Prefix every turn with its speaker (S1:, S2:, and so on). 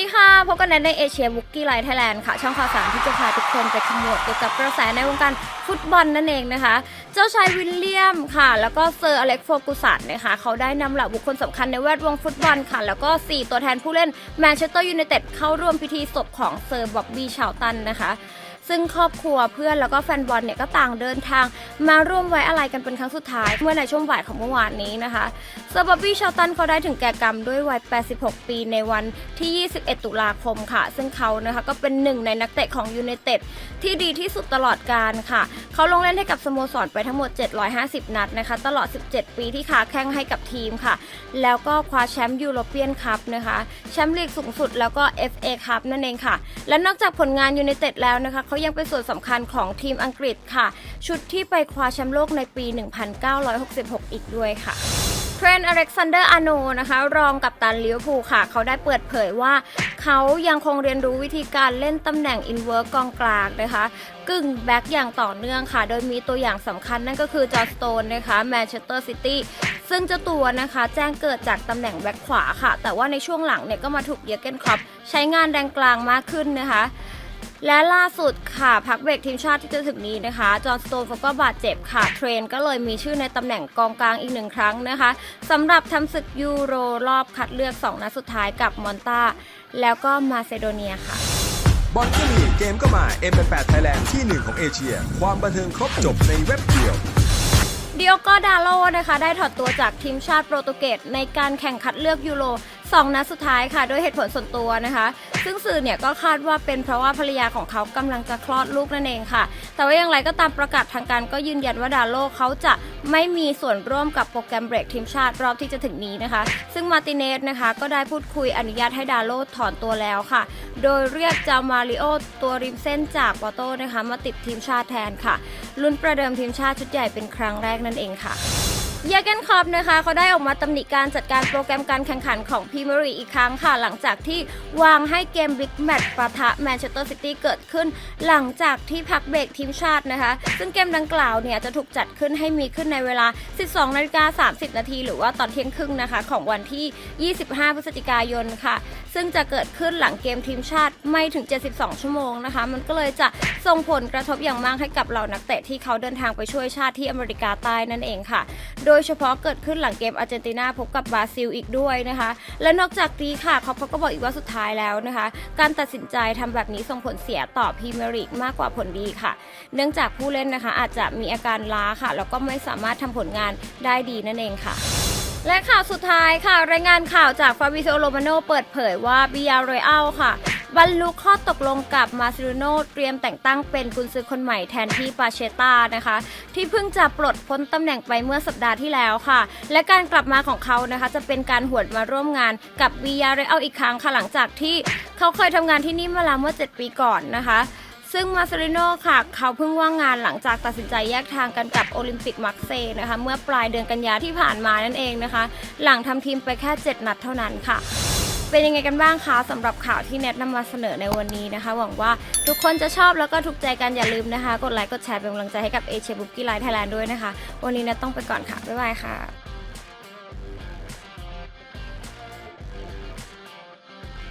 S1: ีค่ะ พบกันในเอเชียบุกกี้ไลท์ไทยแลนด์ค่ะ ช่องข่าวสารที่จะพาทุกคนไปขมวดเกี่ยวกับกระแสในวงการฟุตบอลนั่นเองนะคะ เจ้าชายวิลเลียมค่ะ แล้วก็เซอร์อเล็กโฟกุสันนะคะ เขาได้นำเหล่าบุคคลสำคัญในแวดวงฟุตบอลค่ะ แล้วก็ 4 ตัวแทนผู้เล่นแมนเชสเตอร์ยูไนเต็ดเข้าร่วมพิธีศพของเซอร์บ๊อบบี้ชาวตันนะคะ ซึ่งครอบครัวเพื่อนแล้วก็แฟนบอลเนี่ยก็ต่างเดินทาง มาร่วมไว้อะไรกันเป็นครั้งสุดท้าย เมื่อในช่วงบ่ายของเมื่อวานนี้นะคะเซอร์บอบบี้ชาตันเขาได้ถึงแก่กรรมด้วยวัย 86 ปีในวันที่ 21 ตุลาคมค่ะ ซึ่งเขานะคะก็เป็นหนึ่งในนักเตะของยูไนเต็ดที่ดีที่สุดตลอดการค่ะ เขาลงเล่นให้กับสโมสรไปทั้งหมด 750 นัดนะคะ ตลอด 17 ปีที่ค้าแข่งให้กับทีมค่ะ แล้วก็คว้าแชมป์ยูโรเปียนคัพนะคะ แชมป์ลีกสูงสุดแล้วก็ FA คัพนั่นเองค่ะ และนอกจากผลงานยูไนเต็ดแล้วนะคะเขายังเป็นส่วนสำคัญของทีมอังกฤษค่ะ ชุดที่ไปคว้าแชมป์โลกในปี 1966 อีกด้วยค่ะเทรนต์อเล็กซานเดอร์อาโนนะคะ รองกับตันลิเวอร์พูลค่ะ เขาได้เปิดเผยว่า เขายังคงเรียนรู้วิธีการเล่นตำแหน่งอินเวิร์กกองกลางนะคะกึ่งแบ็กอย่างต่อเนื่องค่ะ โดยมีตัวอย่างสำคัญนั่นก็คือจอร์สโตนนะคะแมนเชสเตอร์ซิตี้ซึ่งเจ้าตัวนะคะแจ้งเกิดจากตำแหน่งแบ็กขวาค่ะ แต่ว่าในช่วงหลังเนี่ยก็มาถูกเยเกนครอปใช้งานแดงกลางมากขึ้นนะคะ และล่าสุดค่ะพักเบรกทีมชาติที่จะถึงนี้นะคะ จอห์นสโตนเขาก็บาดเจ็บค่ะ เทรนก็เลยมีชื่อในตำแหน่งกองกลางอีกหนึ่งครั้งนะคะสำหรับทำศึกยูโรรอบคัดเลือก 2 นัดสุดท้ายกับมอนตาแล้วก็มาซิโดเนียค่ะ
S2: บอลก็มีเกมก็มา M8 Thailand ที่หนึ่งของเอเชีย ความบันเทิงครบจบในเว็บเดียว
S1: ดิโอโกดาโลนะคะ ได้ถอดตัวจากทีมชาติโปรตุเกสในการแข่งขัดเลือกยูโร 2 นัดสุดท้ายค่ะด้วยเหตุผลส่วนตัวนะคะ ซึ่งสื่อเนี่ยก็คาดว่าเป็นเพราะว่าภรรยาของเขากำลังจะคลอดลูกนั่นเองค่ะ แต่ว่าอย่างไรก็ตามประกาศทางการก็ยืนยันว่าดาโลเขาจะไม่มีส่วนร่วมกับโปรแกรมเบรกทีมชาติรอบที่จะถึงนี้นะคะ ซึ่งมาติเนสนะคะก็ได้พูดคุยอนุญาตให้ดาโลถอนตัวแล้วค่ะ โดยเรียกจามาริโอตัวริมเส้นจากปอโต้นะคะมาติดทีมชาติแทนค่ะลุ้นประเดิมทีมชาติชุดใหญ่เป็นครั้งแรกนั่นเองค่ะ เยอร์เกนคอปนะคะเขาได้ออกมาตำหนิการจัดการโปรแกรมการแข่งขันของพีเมียร์ลีกอีกครั้งค่ะ หลังจากที่วางให้เกมบิ๊กแมตช์ปะทะแมนเชสเตอร์ซิตี้เกิดขึ้น หลังจากที่พักเบรกทีมชาตินะคะ ซึ่งเกมดังกล่าวเนี่ยจะถูกจัดขึ้นให้มีขึ้นในเวลา 12นาฬิกา30 นาทีหรือว่าตอนเที่ยงครึ่งนะคะ ของวันที่ 25 พฤศจิกายนค่ะ ซึ่งจะเกิดขึ้นหลังเกมทีมชาติไม่ถึง 72 ชั่วโมงนะคะ มันก็เลยจะส่งผลกระทบอย่างมากให้กับเหล่านักเตะที่เขาเดินทางไปช่วยชาติที่อเมริกาใต้นั่นเองค่ะโโดยเฉพาะเกิดขึ้นหลังเกมอาร์เจนตินาพบกับบราซิลอีกด้วยนะคะ และนอกจากนี้ค่ะเขาก็บอกอีกว่าสุดท้ายแล้วนะคะ การตัดสินใจทำแบบนี้ส่งผลเสียต่อพรีเมียร์ลีกมากกว่าผลดีค่ะ เนื่องจากผู้เล่นนะคะ อาจจะมีอาการล้าค่ะ แล้วก็ไม่สามารถทำผลงานได้ดีนั่นเองค่ะและข่าวสุดท้ายค่ะ รายงานข่าวจากฟาบิโซโรมาโนเปิดเผยว่าบิยาเรอัลค่ะ บรรลุข้อตกลงกับมาซิโรโนเตรียมแต่งตั้งเป็นกุนซือคนใหม่แทนที่ปาเชตานะคะ ที่เพิ่งจะปลดพ้นตำแหน่งไปเมื่อสัปดาห์ที่แล้วค่ะ และการกลับมาของเขานะคะ จะเป็นการหวนมาร่วมงานกับบิยาเรอัลอีกครั้งค่ะหลังจากที่เขาเคยทำงานที่นี่มาแล้วเมื่อ 7 ปีก่อนนะคะซึ่งมาซาริโนค่ะ เขาเพิ่งว่างงานหลังจากตัดสินใจแยกทางกันกับโอลิมปิกมักเซนะคะ เมื่อปลายเดือนกันยาที่ผ่านมานั่นเองนะคะ หลังทำทีมไปแค่ 7 นัดเท่านั้นค่ะ เป็นยังไงกันบ้างคะสำหรับข่าวที่เน็ตนำมาเสนอในวันนี้นะคะ หวังว่าทุกคนจะชอบแล้วก็ถูกใจกันอย่าลืมนะคะ กดไลค์กดแชร์เป็นกำลังใจให้กับเอเชียบุ๊กกี้ไลท์ไทยแลนด์ด้วยนะคะ วันนี้เน็ตต้องไปก่อนค่ะบ๊ายบายค่ะ